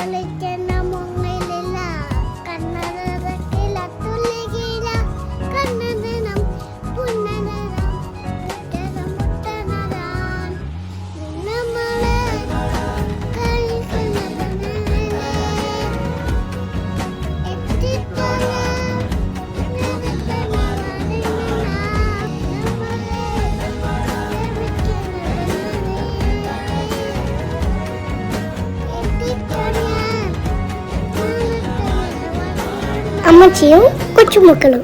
Bye. అమ్మ చేయం కొంచెం ముక్కలు.